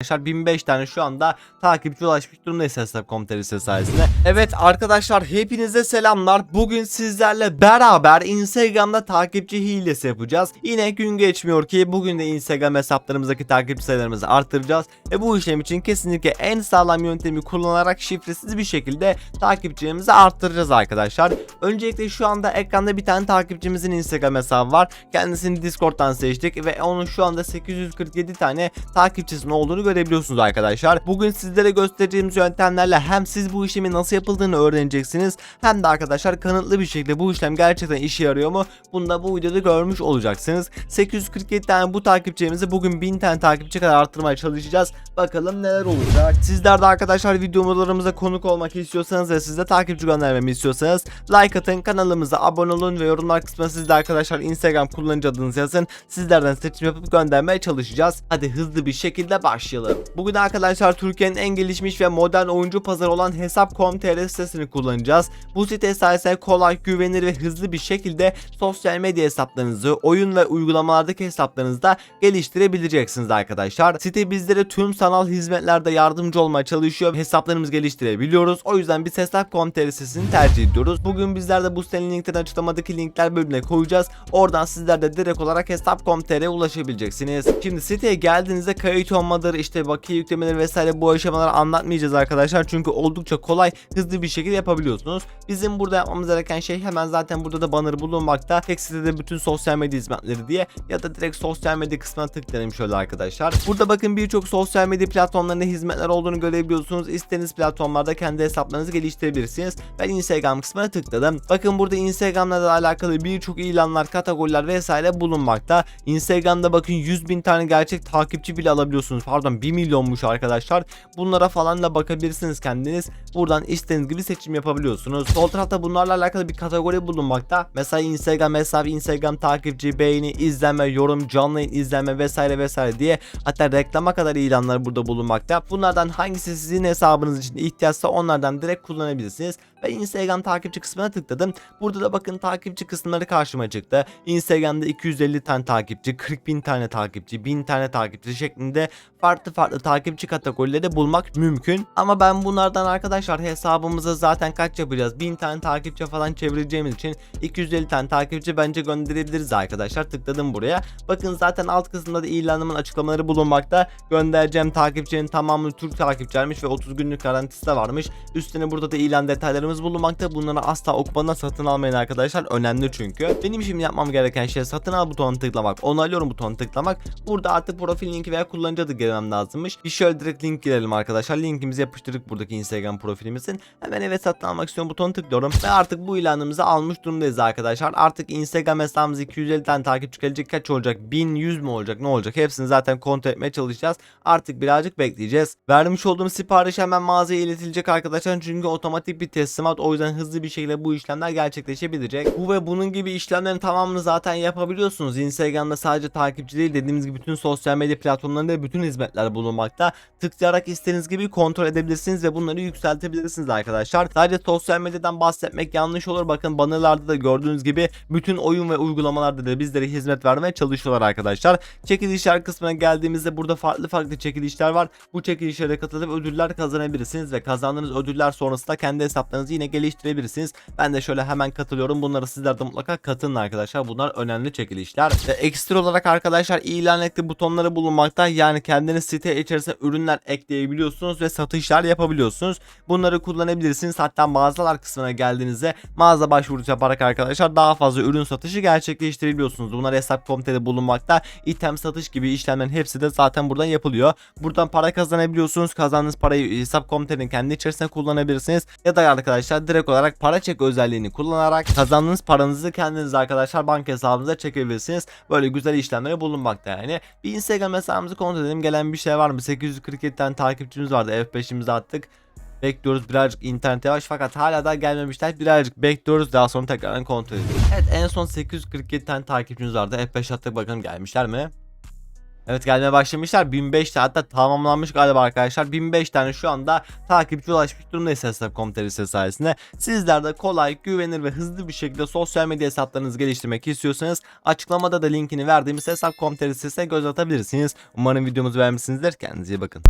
Arkadaşlar 1005 tane şu anda takipçi ulaşmış durumdayız hesap.com.tr sayesinde. Evet arkadaşlar hepinize selamlar. Bugün sizlerle beraber Instagram'da takipçi hilesi yapacağız. Yine gün geçmiyor ki bugün de Instagram hesaplarımızdaki takipçi sayılarımızı arttıracağız. Ve bu işlem için kesinlikle en sağlam yöntemi kullanarak şifresiz bir şekilde takipçilerimizi arttıracağız arkadaşlar. Öncelikle şu anda ekranda bir tane takipçimizin Instagram hesabı var. Kendisini Discord'dan seçtik ve onun şu anda 847 tane takipçisinin olduğunu görebiliyorsunuz arkadaşlar. Bugün sizlere göstereceğimiz yöntemlerle hem siz bu işlemin nasıl yapıldığını öğreneceksiniz hem de arkadaşlar kanıtlı bir şekilde bu işlem gerçekten işe yarıyor mu bunu da bu videoda görmüş olacaksınız. 847 tane bu takipçimizi bugün 1000 tane takipçi kadar arttırmaya çalışacağız. Bakalım neler olacak. Sizler de arkadaşlar videolarımıza konuk olmak istiyorsanız ve siz de takipçi göndermemi istiyorsanız like atın kanalımıza abone olun ve yorumlar kısmına siz de arkadaşlar Instagram kullanıcı adınızı yazın. Sizlerden seçim yapıp göndermeye çalışacağız. Hadi hızlı bir şekilde başlayalım. Bugün arkadaşlar Türkiye'nin en gelişmiş ve modern oyuncu pazarı olan Hesap.com.tr sitesini kullanacağız. Bu site sayesinde kolay, güvenilir ve hızlı bir şekilde sosyal medya hesaplarınızı, oyun ve uygulamalardaki hesaplarınızda geliştirebileceksiniz arkadaşlar. Site bizlere tüm sanal hizmetlerde yardımcı olmaya çalışıyor. Hesaplarımızı geliştirebiliyoruz. O yüzden biz Hesap.com.tr sitesini tercih ediyoruz. Bugün bizler de bu sitenin linklerini açıklamadaki linkler bölümüne koyacağız. Oradan sizler de direkt olarak Hesap.com.tr'ye ulaşabileceksiniz. Şimdi siteye geldiğinizde kayıt olmadır, işte bakiye yüklemeleri vesaire bu aşamaları anlatmayacağız arkadaşlar. Çünkü oldukça kolay, hızlı bir şekilde yapabiliyorsunuz. Bizim burada yapmamız gereken şey hemen zaten burada da banner bulunmakta. Tek sitede bütün sosyal medya hizmetleri diye ya da direkt sosyal medya kısmına tıklayalım şöyle arkadaşlar. Burada bakın birçok sosyal medya platformlarında hizmetler olduğunu görebiliyorsunuz. İstediğiniz platformlarda kendi hesaplarınızı geliştirebilirsiniz. Ben Instagram kısmına tıkladım. Bakın burada Instagram'la da alakalı birçok ilanlar, kategoriler vesaire bulunmakta. Instagram'da bakın 100 bin tane gerçek takipçi bile alabiliyorsunuz. Pardon 1 milyonmuş arkadaşlar. Bunlara falan da bakabilirsiniz kendiniz. Buradan istediğiniz gibi seçim yapabiliyorsunuz. Sol tarafta bunlarla alakalı bir kategori bulunmakta. Mesela Instagram hesabı, Instagram takipçi, beğeni, izlenme, yorum, canlı yayın izlenme vesaire vesaire diye hatta reklama kadar ilanlar burada bulunmakta. Bunlardan hangisi sizin hesabınız için ihtiyaçsa onlardan direkt kullanabilirsiniz. Ben Instagram takipçi kısmına tıkladım. Burada da bakın takipçi kısımları karşıma çıktı. Instagram'da 250 tane takipçi, 40 bin tane takipçi, 1000 tane takipçi şeklinde farklı farklı takipçi kategorileri bulmak mümkün. Ama ben bunlardan arkadaşlar hesabımıza zaten kaç yapacağız? 1000 tane takipçi falan çevireceğimiz için 250 tane takipçi bence gönderebiliriz arkadaşlar. Tıkladım buraya. Bakın zaten alt kısımda da ilanımın açıklamaları bulunmakta. Göndereceğim takipçinin tamamı Türk takipçilermiş ve 30 günlük garantisi de varmış. Üstüne burada da ilan detaylarımız bulunmakta. Bunları asla okumadan satın almayın arkadaşlar. Önemli çünkü. Benim şimdi yapmam gereken şey satın al butonuna tıklamak. Onaylıyorum butonuna tıklamak. Burada artık profil linki veya kullanıcı adı girmem lazımmış. Bir şöyle direkt link girelim arkadaşlar. Linkimizi yapıştırdık buradaki Instagram profilimizin. Hemen evet satın almak istiyorum butonu tıklıyorum. Ve artık bu ilanımızı almış durumdayız arkadaşlar. Artık Instagram hesabımız 250 tane takipçi gelecek. Kaç olacak? 1100 mü olacak? Ne olacak? Hepsini zaten kontrol etmeye çalışacağız. Artık birazcık bekleyeceğiz. Vermiş olduğum sipariş hemen mağazaya iletilecek arkadaşlar. Çünkü otomatik bir teslimat. O yüzden hızlı bir şekilde bu işlemler gerçekleşebilecek. Bu ve bunun gibi işlemlerin tamamını zaten yapabiliyorsunuz. Instagram'da sadece takipçi değil dediğimiz gibi bütün sosyal medya platformlarında bütün hizmetler bulunmakta. Tıklayarak istediğiniz gibi kontrol edebilirsiniz ve bunları yükseltebilirsiniz arkadaşlar. Sadece sosyal medyadan bahsetmek yanlış olur. Bakın bannerlarda da gördüğünüz gibi bütün oyun ve uygulamalarda da bizlere hizmet vermeye çalışıyorlar arkadaşlar. Çekilişler kısmına geldiğimizde burada farklı farklı çekilişler var. Bu çekilişlere katılıp ödüller kazanabilirsiniz ve kazandığınız ödüller sonrasında kendi hesaplarınızı yine geliştirebilirsiniz. Ben de şöyle hemen katılıyorum. Bunlara sizler de mutlaka katılın arkadaşlar. Bunlar önemli çekilişler. Ve ekstra olarak arkadaşlar ilan ekli butonları bulunmakta. Yani kendiniz site içerisine ürünler ekleyebiliyorsunuz ve satışlar yapabiliyorsunuz. Bunları kullanabilirsiniz. Hatta mağazalar kısmına geldiğinizde mağaza başvurusu yaparak arkadaşlar daha fazla ürün satışı gerçekleştirebiliyorsunuz. Bunlar hesap.com'de bulunmakta. İtem satış gibi işlemlerin hepsi de zaten buradan yapılıyor. Buradan para kazanabiliyorsunuz. Kazandığınız parayı hesap.com'ın kendi içerisinde kullanabilirsiniz. Ya da arkadaşlar direkt olarak para çek özelliğini kullanarak kazandığınız paranızı kendiniz arkadaşlar banka hesabınıza çekebilirsiniz. Böyle güzel işlemleri bulunmakta yani. Bir Instagram hesabımızı kontrol edelim. Gelen bir şey var mı? 847 tane takipçimiz vardı. F5'imizi attık. Bekliyoruz birazcık internet yavaş fakat hala da gelmemişler. Birazcık bekliyoruz daha sonra tekrardan kontrol ediyoruz. Evet en son 847 tane takipçimiz vardı. F5 attık bakalım gelmişler mi? Evet gelmeye başlamışlar. 1005 tane hatta tamamlanmış galiba arkadaşlar. 1005 tane şu anda takipçi ulaşmış durumdayız hesap.com.tr sayesinde. Sizler de kolay, güvenilir ve hızlı bir şekilde sosyal medya hesaplarınızı geliştirmek istiyorsanız açıklamada da linkini verdiğimiz hesap.com.tr sitesine göz atabilirsiniz. Umarım videomuzu beğenmişsinizdir. Kendinize iyi bakın.